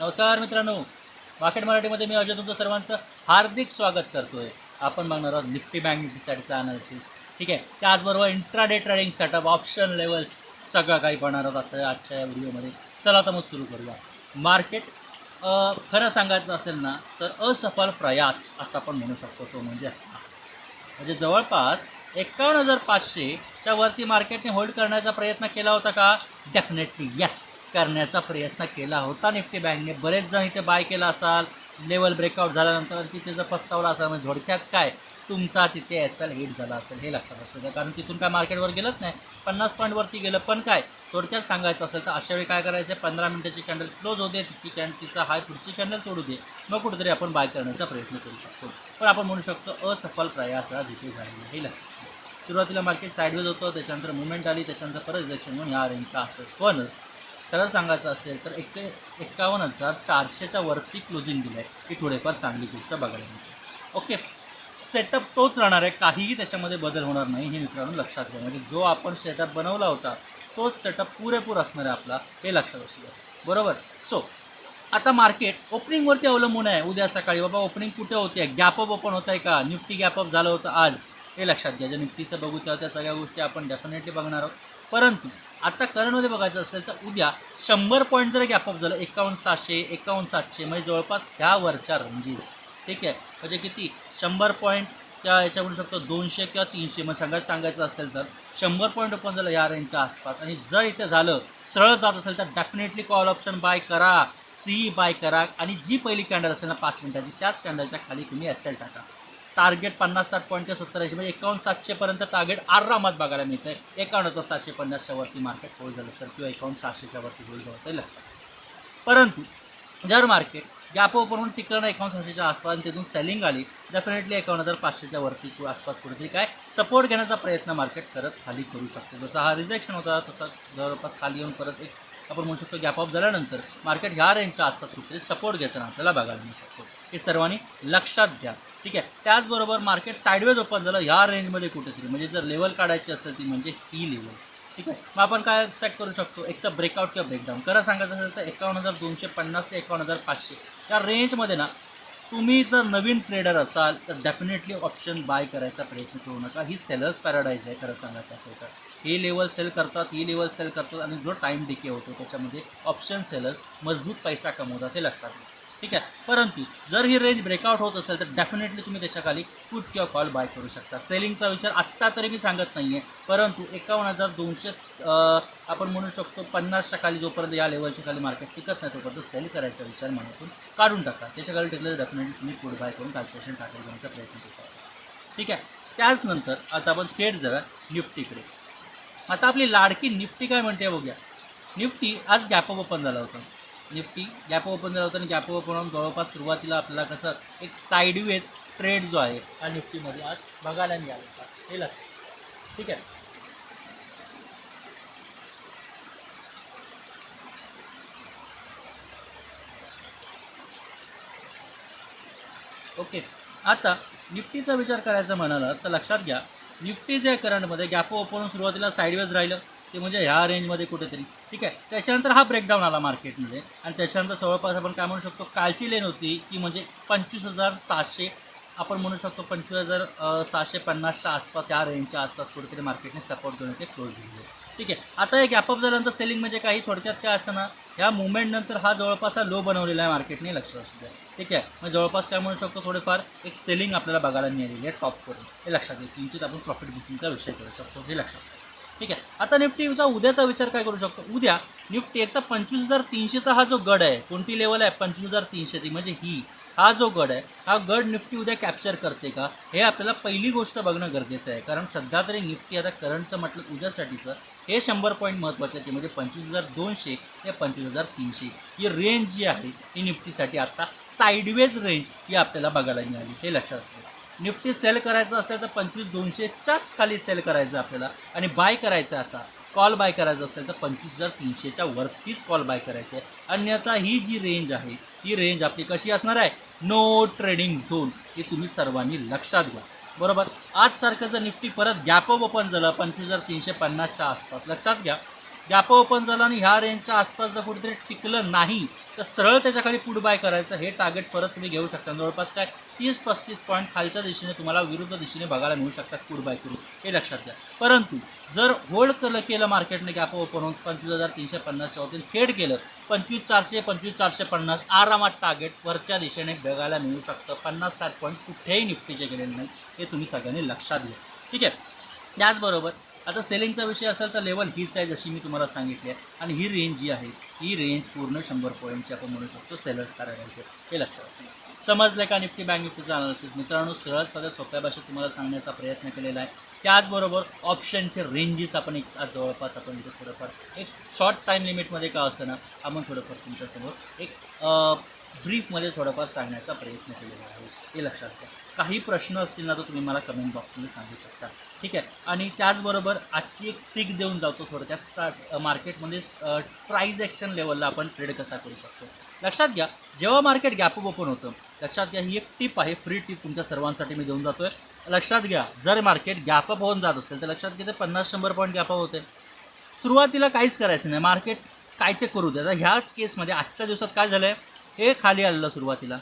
नमस्कार मित्रांनो. मार्केट मराठीमध्ये मी अजय तुमचं सर्वांचं हार्दिक स्वागत करतोय. आपण बघणार आहोत निफ्टी बँक निफ्टीसाठीचा अनालिसिस ठीक आहे? त्याचबरोबर intraday trading setup option levels सगळं काही पाहणार आहोत आता आजच्या या व्हिडिओमध्ये चला आता मग सुरू करूया. मार्केट खरं सांगायचं असेल ना तर असफल प्रयास असं आपण म्हणू शकतो तो म्हणजे म्हणजे जवळपास एकावन्न हजार पाचशेच्या वरती मार्केटने होल्ड करण्याचा प्रयत्न केला होता का? डेफिनेटली येस करण्याचा प्रयत्न केला होता. निफ्टी बँकने बरेच जण इथे बाय केला असाल. लेवल ब्रेकआउट झाल्यानंतर तिथे जर पस्तावला असाल म्हणजे थोडक्यात काय? तुमचा तिथे एस एल हिट झाला असेल हे लक्षात असू द्या. कारण तिथून काय मार्केटवर गेलंच नाही. पन्नास पॉईंटवरती गेलं पण काय? थोडक्यात सांगायचं असेल तर अशा वेळी काय करायचं? पंधरा मिनटाची कॅन्डल क्लोज होते तिची कॅन तिचा हाय पुढची कॅन्डल तोडू दे. मग कुठेतरी आपण बाय करण्याचा प्रयत्न करू शकतो. पण आपण म्हणू शकतो असफल प्रयास हा तिथे झालेला हे लक्षात सुरुवातीला मार्केट साईडवेज होतं. त्याच्यानंतर मुवमेंट आली. त्याच्यानंतर परत रिजेक्शन म्हणून ह्या रेंजचा असतो पण खरं सांगायचं असेल तर एक एक्कावन्न हजार चारशेच्या वरती क्लोजिंग दिलं आहे ही थोडेफार चांगली गोष्ट बघायला मिळते. ओके सेटअप तोच राहणार आहे. काहीही त्याच्यामध्ये बदल होणार नाही हे मित्रांनो लक्षात घ्या. म्हणजे जो आपण सेटअप बनवला होता तोच सेटअप पुरेपूर असणार आहे आपला हे लक्षात असू द्या. बरोबर? सो आता मार्केट ओपनिंगवरती अवलंबून आहे. उद्या सकाळी बाबा ओपनिंग कुठे होते? गॅपअप ओपन होत आहे का? निफ्टी गॅपअप झालं होतं आज. हे लक्षात घ्या. ज्या निफ्टीचं बघू त्या सगळ्या गोष्टी आपण डेफिनेटली बघणार आहोत. परंतु आता करंटमध्ये बघायचं असेल तर उद्या शंभर पॉईंट जर गॅपअप झालं एकावन्न सहाशे एकावन्न सातशे म्हणजे जवळपास ह्या वरच्या रंजीस ठीक आहे? म्हणजे किती? शंभर पॉईंट त्या याच्या म्हणू शकतो दोनशे किंवा तीनशे. मग सांगायचं सांगायचं असेल तर शंभर पॉईंट ओपन झालं या रेंजच्या आसपास. आणि जर इथे झालं सरळ जात असेल तर डेफिनेटली कॉल ऑप्शन बाय करा. सी बाय करा. आणि जी पहिली कॅन्डल असेल ना पाच मिनिटाची त्याच कॅन्डलच्या खाली तुम्ही एस टाका. टार्गेट पन्नास साठ पॉईंट ते सत्तर ऐंशी म्हणजे एकावन्न सातशेपर्यंत टार्गेट आरामात बघायला मिळतं आहे एकावन्न तर सातशे पन्नासच्या वरती मार्केट होल्ड झालं तर किंवा एकावन्न सहाशेच्या वरती होल्ड झालं तर लक्षात परंतु जर मार्केट गॅप ओपन टिकलं एकावन्न सातशेच्या आसपास तिथून सेलिंग आली डेफिनेटली एकावन्न हजार पाचशेच्या वरती किंवा आसपास कुठेतरी काय सपोर्ट घेण्याचा प्रयत्न मार्केट करत खाली करू शकतो. जसा हा रिजेक्शन होता तसा जवळपास खाली येऊन परत एक आपण म्हणू शकतो गॅप ऑफ झाल्यानंतर मार्केट ह्या रेंजच्या आसपास कुठेतरी सपोर्ट घेताना आपल्याला बघायला मिळू शकतो. हे सर्वांनी लक्षात घ्या. ठीक आहे? त्याचबरोबर मार्केट साईडवेज ओपन झालं ह्या रेंजमध्ये कुठेतरी म्हणजे जर लेवल काढायची असेल ती म्हणजे ही लेवल ठीक आहे? मग आपण काय एक्सपेक्ट करू शकतो? एक तर ब्रेकआउट किंवा ब्रेकडाऊन खरं सांगायचं असेल तर एकावन्न हजार दोनशे पन्नास ते एकावन्न हजार पाचशे. या रेंजमध्ये ना तुम्ही जर नवीन ट्रेडर असाल तर डेफिनेटली ऑप्शन बाय करायचा प्रयत्न करू नका. ही सेलर्स पॅराडाईज आहे खरं सांगायचं असेल तर. हे लेवल सेल करतात ही लेवल सेल करतात आणि जो टाईम डिके होतो त्याच्यामध्ये ऑप्शन सेलर्स मजबूत पैसा कमवतात हे लक्षात घ्या. ठीक आहे? परंतु जर ही रेंज ब्रेकआउट होत असेल तर डेफिनेटली तुम्ही त्याच्याखाली पुट किंवा कॉल बाय करू शकता. सेलिंगचा विचार आत्ता तरी मी सांगत नाही आहे परंतु एकावन्न हजार दोनशे आपण म्हणू शकतो पन्नासच्या खाली जोपर्यंत या लेवलच्या खाली मार्केट टिकत नाही तोपर्यंत सेल करायचा विचार मनातून काढून टाका. त्याच्याखाली टिकलं तर डेफिनेटली तुम्ही पुढे बाय करून कॅल्क्युलेशन टाकायला घेण्याचा प्रयत्न करू शकता. ठीक आहे? त्याचनंतर आता आपण थेट जाऊया निफ्टीकडे आता आपली लाडकी निफ्टी काय म्हणते बघूया. निफ्टी आज गॅप ओपन झाला होता. निफ्टी गॅप ओपन झाला होता आणि गॅप ओपन होऊन जवळपास सुरुवातीला आपल्याला कसं एक साईडवेज ट्रेड जो आहे हा निफ्टीमध्ये आज बघायला मिळाला होता. हे लक्षात ठीक आहे? ओके. आता निफ्टीचा विचार करायचा म्हणाला तर लक्षात घ्या निफ्टी आहे करंटमध्ये गॅप ओपन सुरुवातीला साईडवेज राहिलं ते म्हणजे ह्या रेंजमध्ये कुठेतरी. ठीक आहे? त्याच्यानंतर हा ब्रेकडाऊन आला मार्केटमध्ये आणि त्याच्यानंतर जवळपास आपण काय म्हणू शकतो कालची लेन होती की म्हणजे पंचवीस हजार सहाशे आपण म्हणू शकतो पंचवीस हजार सहाशे पन्नासच्या आसपास या रेंजच्या आसपास कुठेतरी मार्केटने सपोर्ट देऊन ते क्लोज दिले ठीक आहे. आता एक गॅपअप झाल्यानंतर सेलिंग म्हणजे काही थोडक्यात काय असं ना ह्या मुवमेंटनंतर हा जवळपास हा लो बनवलेला आहे मार्केटने लक्षात असू द्या. ठीक आहे? मग जवळपास काय म्हणू शकतो थोडेफार? एक सेलिंग आपल्याला बघायला मिळालेली आहे टॉप करून हे लक्षात येईल किंचित आपण प्रॉफिट बुकिंगचा विषय करू शकतो. हे लक्षात ठीक आहे? आता निफ्टीचा उद्याचा विचार काय करू शकतो? उद्या निफ्टी एक तर पंचवीस हजार तीनशेचा हा जो गड आहे कोणती लेवल आहे? पंचवीस हजार तीनशे ती. म्हणजे ही हा जो गड आहे हा गड निफ्टी उद्या कॅप्चर करते का? हे आपल्याला पहिली गोष्ट बघणं गरजेचं आहे. कारण सध्या तरी निफ्टी आता करंटचं म्हटलं उद्यासाठीचं हे शंभर पॉईंट महत्त्वाचे आहे म्हणजे पंचवीस हजार दोनशे ते पंचवीस हजार तीनशे. ही रेंज जी आहे ही निफ्टीसाठी आता साईडवेज रेंज ही आपल्याला बघायला मिळाली. हे लक्षात असतं निफ्टी सेल करायचं असेल तर पंचवीस दोनशेच्याच खाली सेल करायचं आपल्याला. आणि बाय करायचं आता. कॉल बाय करायचं असेल तर पंचवीस हजार तीनशेच्या वरतीच कॉल बाय करायचं आहे. अन्यथा ही जी रेंज आहे ही रेंज आपली कशी असणार आहे? नो ट्रेडिंग झोन हे तुम्ही सर्वांनी लक्षात घ्या. बरोबर? आजसारखं जर निफ्टी परत गॅप ओपन झालं पंचवीस हजार तीनशे पन्नासच्या आसपास लक्षात घ्या. गॅप ओपन झालं आणि ह्या रेंजच्या आसपास जर कुठेतरी टिकलं नाही तर सरळ त्याच्याखाली पुढ बाय करायचं हे टार्गेट परत तुम्ही घेऊ शकता. जवळपास काय तीस पस्तीस पॉईंट खालच्या दिशेने तुम्हाला विरुद्ध दिशेने बघायला मिळू शकतात पुढ बाय करून. हे लक्षात घ्या. परंतु जर होल्ड केलं केलं मार्केटने गॅप ओपन होऊन पंचवीस हजार तीनशे पन्नासच्या वरती फेड केलं पंचवीस चारशे पंचवीस चारशे पन्नास आरामात टार्गेट वरच्या दिशेने बघायला मिळू शकतं. पन्नास साठ पॉईंट कुठेही निफ्टीचे गेलेले नाही हे तुम्ही सगळ्यांनी लक्षात घ्या. ठीक आहे? त्याचबरोबर आता सेलिंगचा विषय असेल तर लेवल हीच आहे जशी मी तुम्हाला सांगितली आहे. आणि ही रेंज जी आहे ही रेंज पूर्ण शंभर पॉईंटची आपण म्हणू शकतो सेलर्स करायचे हे लक्षात असते समजलं का निफ्टी बँक निफ्टीचं अनालिसिस मित्रांनो सरळ साध्या सोप्या भाषेत तुम्हाला सांगण्याचा प्रयत्न केलेला आहे. त्याचबरोबर ऑप्शनचे रेंजेस आपण एक आज जवळपास आपण इथे थोडंफार एक शॉर्ट टाईम लिमिटमध्ये का असं ना आपण थोडंफार तुमच्यासमोर एक ब्रीफमध्ये थोडंफार सांगण्याचा प्रयत्न केलेला आहे. हे लक्षात घ्या. काही प्रश्न असतील ना तर तुम्ही मला कमेंट बॉक्समध्ये सांगू शकता. ठीक आहे? आणि त्याचबरोबर आजची एक सीख देऊन जातो थोडक्यात. स्टार्ट मार्केटमध्ये ट्रायझॅक्शन ॲक्शन लेवलला आपण ट्रेड कसा करू शकतो? लक्षात घ्या. जेव्हा मार्केट गॅप ओपन होतं लक्षात घ्या ही एक टिप आहे फ्री टिप तुमच्या सर्वांसाठी मी देऊन जातोय. लक्षात घ्या जर मार्केट गॅपअप होऊन जात असेल तर लक्षात घ्या ते पन्नास शंभर पॉईंट गॅपअप होते. सुरुवातीला काहीच करायचं नाही मार्केट काय ते करू दे आता ह्या केसमध्ये आजच्या दिवसात काय झालं आहे हे खाली आलेलं सुरुवातीला.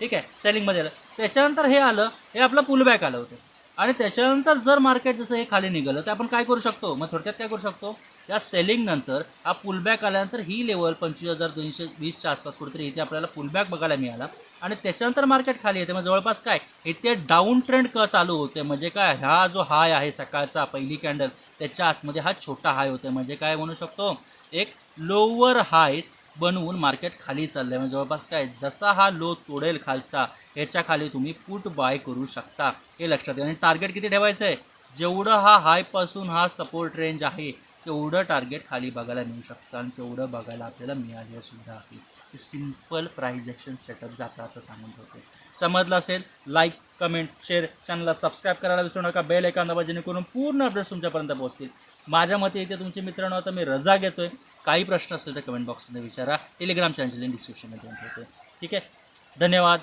ठीक आहे सेलिंगमध्ये आलं. त्याच्यानंतर हे आलं हे आपलं पुलबॅक आलं होतं. आणि त्याच्यानंतर जर मार्केट जसं हे खाली निघालं तर आपण काय करू शकतो? मग थोडक्यात काय करू शकतो? या सेलिंग नंतर हा पुलबॅक आल्यानंतर ही लेवल पंचवीस हजार दोनशे वीसच्या आसपास कुठेतरी इथे आपल्याला पुलबॅक बघायला मिळाला. आणि त्याच्यानंतर मार्केट खाली येते. मग जवळपास काय? इथे डाऊन ट्रेंड क चालू होते. म्हणजे काय? हा जो हाय आहे सकाळचा पहिली कॅन्डल त्याच्या आतमध्ये हा छोटा हाय होते. म्हणजे काय म्हणू शकतो? एक लोअर हायस बनवून मार्केट खाली चाललं आहे म्हणजे जवळपास काय? जसा हा लो तोडेल खालचा ह्याच्या खाली तुम्ही पुट बाय करू शकता. हे लक्षात घ्या आणि टार्गेट किती ठेवायचं आहे? जेवढं हा हायपासून हा सपोर्ट रेंज आहे तेवढं टार्गेट खाली बघायला मिळू शकतं. आणि तेवढं बघायला आपल्याला मिळाले सुद्धा आहे. सिंपल प्राईज ॲक्शन सेटअप जाता आता सांगून होते समजलं असेल? लाईक कमेंट शेअर चॅनलला सबस्क्राईब करायला विसरू नका. बेल एखादा दाबा जेणेकरून पूर्ण अपडेट्स तुमच्यापर्यंत पोहोचतील. माझ्या मते इथे तुमचे मित्रांनो आता मी रजा घेतो आहे काही प्रश्न असतील तर कमेंट बॉक्समध्ये विचारा. टेलिग्राम चॅनलची लिंक डिस्क्रिप्शनमध्ये देऊन ठीक आहे? धन्यवाद.